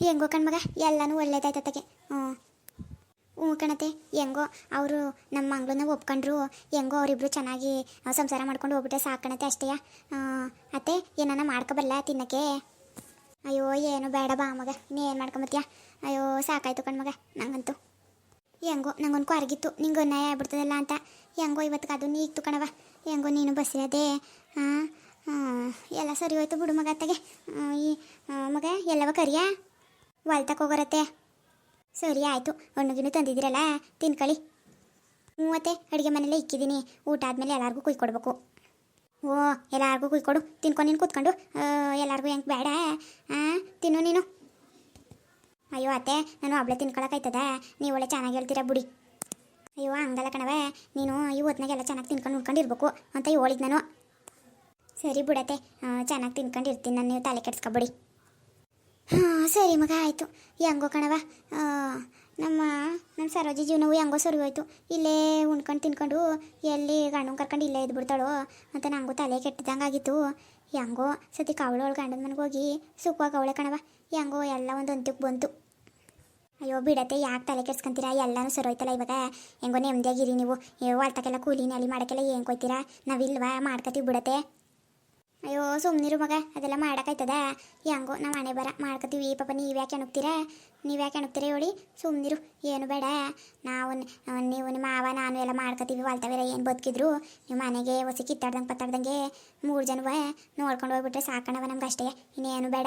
ಹೆಂಗೋ ಕಣ್ಮಗ ಎಲ್ಲನೂ ಒಳ್ಳೇದಾಯ್ತತೆಗೆ ಹ್ಞೂ. ಹ್ಞೂ ಕಣತೆ, ಹೆಂಗೋ ಅವರು ನಮ್ಮ ಮಂಗಳನ್ನ ಒಪ್ಕೊಂಡ್ರು, ಹೆಂಗೋ ಅವರಿಬ್ರು ಚೆನ್ನಾಗಿ ಸಂಸಾರ ಮಾಡ್ಕೊಂಡು ಹೋಗ್ಬಿಟ್ಟೆ ಸಾಕಣತೆ ಅಷ್ಟೇ. ಅತ್ತೆ, ಏನಾನ ಮಾಡ್ಕೊಬಲ್ಲ ತಿನ್ನಕ್ಕೆ? ಅಯ್ಯೋ, ಏನು ಬೇಡ ಬಾ ಮಗ ಇನ್ನೇನು ಮಾಡ್ಕೊಂಬತ್ತೀಯ? ಅಯ್ಯೋ, ಸಾಕಾಯ್ತು ಕಣ್ಮಗ ನಂಗಂತೂ. ಹೆಂಗೋ, ನಂಗೊಂದು ಕೊರಗಿತ್ತು ನಿಂಗೆ ಅನ್ಯಾಯ ಆಗ್ಬಿಡ್ತದಲ್ಲ ಅಂತ. ಹೆಂಗೋ ಇವತ್ತು ಅದು ನೀಗ್ತು ಕಣವ ಹೆಂಗೋ, ನೀನು ಬಸ್ಸಿರದೆ ಹಾಂ ಎಲ್ಲ ಸರಿ ಹೋಯ್ತು ಬಿಡು ಮಗ ಅತ್ತಗೆ. ಈ ಮಗ, ಎಲ್ಲವ ಕರಿಯ? ಹೋಗೋರತ್ತೆ. ಸರಿ, ಆಯಿತು. ಹಣ್ಣುಗಿನ್ನು ತಂದಿದ್ದೀರಲ್ಲ ತಿನ್ಕೊಳ್ಳಿ ಮೂವತ್ತೆ ಅಡುಗೆ ಮನೆಯಲ್ಲೇ ಇಕ್ಕಿದ್ದೀನಿ. ಊಟ ಆದಮೇಲೆ ಎಲ್ಲರಿಗೂ ಕುಯ್ಕೊಡ್ಬೇಕು ಓ, ಎಲ್ಲರಿಗೂ ಕುಯ್ಕೊಡು ತಿನ್ಕೊಂಡು ನೀನು ಕೂತ್ಕೊಂಡು. ಎಲ್ಲರಿಗೂ ಹೆಂಗೆ ಬೇಡ. ಹಾಂ ತಿನ್ನು ನೀನು. ಅಯ್ಯೋ ಅತ್ತೆ, ನಾನು ಒಬ್ಳೆ ತಿನ್ಕೊಳಕಾಯ್ತದ ನೀವು ಒಳ್ಳೆ ಚೆನ್ನಾಗಿ ಹೇಳ್ತೀರಾ ಬುಡಿ. ಅಯ್ಯೋ, ಹಂಗಲ್ಲ ಕಣವೆ ನೀನು ಈ ಹೊತ್ನಾಗೆಲ್ಲ ಚೆನ್ನಾಗಿ ತಿನ್ಕೊಂಡು ಉಳ್ಕೊಂಡಿರ್ಬೇಕು ಅಂತ ಹೇಳಿದ್ ನಾನು. ಸರಿ ಬಿಡತ್ತೆ ಚೆನ್ನಾಗಿ ತಿನ್ಕೊಂಡಿರ್ತೀನಿ ನಾನು. ನೀವು ತಲೆ ಕೆಡ್ಸ್ಕೊಬಿಡಿ. ಹಾಂ, ಸರಿ ಮಗ, ಆಯಿತು. ಹೆಂಗೋ ಕಣವ ನಮ್ಮ ನಮ್ಮ ಸರೋಜಿ ಜೀವನವು ಹೆಂಗೋ ಸರಿ ಹೋಯ್ತು ಇಲ್ಲೇ ಉಣ್ಕೊಂಡು ತಿನ್ಕೊಂಡು ಎಲ್ಲಿ ಗಂಡನ ಕರ್ಕೊಂಡು ಇಲ್ಲೇ ಇದ್ಬಿಡ್ತಾಳೋ ಅಂತ ನಂಗೂ ತಲೆ ಕೆಟ್ಟದಂಗೆ ಆಗಿತ್ತು ಹೆಂಗೋ ಸತಿ ಕವಳೊಳಗೆ ಗಂಡನ ಮನೆಗೆ ಹೋಗಿ ಸುಖವಾಗಿ ಅವಳೆ ಕಣವ ಹೆಂಗೋ ಎಲ್ಲ ಒಂದು ಬಂತು. ಅಯ್ಯೋ, ಬಿಡತ್ತೆ, ಯಾಕೆ ತಲೆ ಕೆಡ್ಸ್ಕೊಂತೀರಾ? ಎಲ್ಲನೂ ಸರೋಯ್ತಲ್ಲ ಇವಾಗ. ಹೆಂಗೋ ನೆಮ್ಮದಿಯಾಗಿರಿ ನೀವು. ಅಳ್ತಕ್ಕೆಲ್ಲ ಕೂಲಿ ನಾಲಿ ಮಾಡೋಕ್ಕೆಲ್ಲ ಏನು ಕೊಯ್ತೀರಾ? ನಾವಿಲ್ವಾ? ಮಾಡ್ಕೊತೀವಿ ಬಿಡತ್ತೆ. ಅಯ್ಯೋ ಸುಮ್ಮನಿರು ಮಗ, ಅದೆಲ್ಲ ಮಾಡೋಕ್ಕಾಯ್ತದ? ಹೆಂಗೋ, ನಾವು ಮನೆ ಬರ ಮಾಡ್ಕೊತೀವಿ ಪಾಪ, ನೀವು ಯಾಕೆ ಅಣಗ್ತೀರಾ ನೀವು ಯಾಕೆ ಅಣಗ್ತೀರಾ ಹೇಳಿ? ಸುಮ್ಮನಿರು ಏನು ಬೇಡ. ನಾವು ನೀವು ನಿಮ್ಮ ಮಾವ, ನಾನು ಎಲ್ಲ ಮಾಡ್ಕೊತೀವಿ ಹೊಲ್ತವೆಲ್ಲ ಏನು ಬದುಕಿದ್ರು? ನಿಮ್ಮ ಮನೆಗೆ ಹೊಸಿ ಕಿತ್ತಾಡ್ದಂಗೆ ಪತ್ತಾಡ್ದಂಗೆ ಮೂರು ಜನವ ನೋಡ್ಕೊಂಡು ಹೋಗ್ಬಿಟ್ರೆ ಸಾಕಣವ ನಮ್ಗೆ ಅಷ್ಟೇ. ಇನ್ನೇನು ಬೇಡ.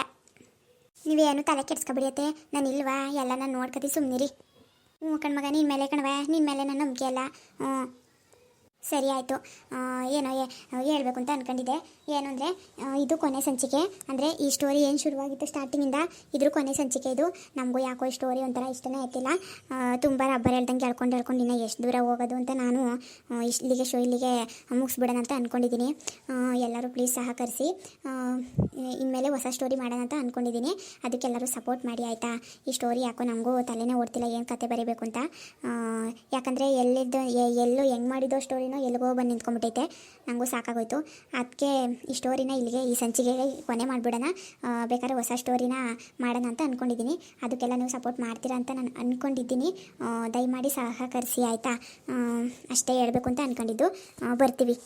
ನೀವೇನು ತಲೆ ಕೆಡ್ಸ್ಕೊಬಿಡಿಯತ್ತೆ? ನಾನು ಇಲ್ವಾ? ಎಲ್ಲ ನಾನು ನೋಡ್ಕೊತೀವಿ ಸುಮ್ಮನಿರಿ ಹ್ಞೂ ಕಣ್ಮಗ ನಿನ್ನ ಮೇಲೆ ಕಣವ ನಿನ್ನ ಮೇಲೆ ನನ್ನ ನಂಬಿಕೆ ಅಲ್ಲ. ಹ್ಞೂ. ಸರಿ ಆಯಿತು. ಏನೋ ಹೇಳಬೇಕು ಅಂತ ಅಂದ್ಕೊಂಡಿದ್ದೆ ಏನು ಅಂದರೆ ಇದು ಕೊನೆ ಸಂಚಿಕೆ. ಅಂದರೆ ಈ ಸ್ಟೋರಿ ಏನು ಶುರುವಾಗಿತ್ತು ಸ್ಟಾರ್ಟಿಂಗಿಂದ ಇದ್ರ ಕೊನೆ ಸಂಚಿಕೆ ಇದು. ನಮಗೂ ಯಾಕೋ ಈ ಸ್ಟೋರಿ ಒಂಥರ ಇಷ್ಟನೇ ಆಯ್ತಿಲ್ಲ. ತುಂಬ ರಬ್ಬರ್ ಹೇಳ್ದಂಗೆ ಹೇಳ್ಕೊಂಡು ಹೇಳ್ಕೊಂಡು ಇನ್ನೂ ಎಷ್ಟು ದೂರ ಹೋಗೋದು ಅಂತ ನಾನು ಇಲ್ಲಿಗೆ ಶೋ ಇಲ್ಲಿಗೆ ಮುಗಿಸ್ಬಿಡೋಣ ಅಂತ ಅಂದ್ಕೊಂಡಿದ್ದೀನಿ ಎಲ್ಲರೂ ಪ್ಲೀಸ್ ಸಹಕರಿಸಿ. ಇನ್ಮೇಲೆ ಹೊಸ ಸ್ಟೋರಿ ಮಾಡೋಣ ಅಂತ ಅಂದ್ಕೊಂಡಿದ್ದೀನಿ ಅದಕ್ಕೆಲ್ಲರೂ ಸಪೋರ್ಟ್ ಮಾಡಿ ಆಯಿತಾ? ಈ ಸ್ಟೋರಿ ಯಾಕೋ ನಮಗೂ ತಲೆನೇ ಓಡ್ತಿಲ್ಲ, ಏನು ಕತೆ ಬರೀಬೇಕು ಅಂತ. ಯಾಕಂದರೆ ಎಲ್ಲಿದ್ದು ಎಲ್ಲೂ ಎಲ್ಲೋ ಹೆಂಗೆ ಮಾಡಿದೋ ಸ್ಟೋರಿನೋ ಎಲ್ಲಿಗೋ ಬಂದು ನಿಂತ್ಕೊಂಡ್ಬಿಟ್ಟೈತೆ ನನಗೂ ಸಾಕಾಗೋಯ್ತು. ಅದಕ್ಕೆ ಈ ಸ್ಟೋರಿನ ಇಲ್ಲಿಗೆ, ಈ ಸಂಚಿಗೆ ಕೊನೆ ಮಾಡಿಬಿಡೋಣ. ಬೇಕಾದ್ರೆ ಹೊಸ ಸ್ಟೋರಿನ ಮಾಡೋಣ ಅಂತ ಅಂದ್ಕೊಂಡಿದ್ದೀನಿ ಅದಕ್ಕೆಲ್ಲ ನೀವು ಸಪೋರ್ಟ್ ಮಾಡ್ತೀರಾ ಅಂತ ನಾನು ಅಂದ್ಕೊಂಡಿದ್ದೀನಿ ದಯಮಾಡಿ ಸಹಕರಿಸಿ, ಆಯಿತಾ? ಅಷ್ಟೇ ಹೇಳಬೇಕು ಅಂತ ಅಂದ್ಕೊಂಡಿದ್ದು ಬರ್ತೀವಿ.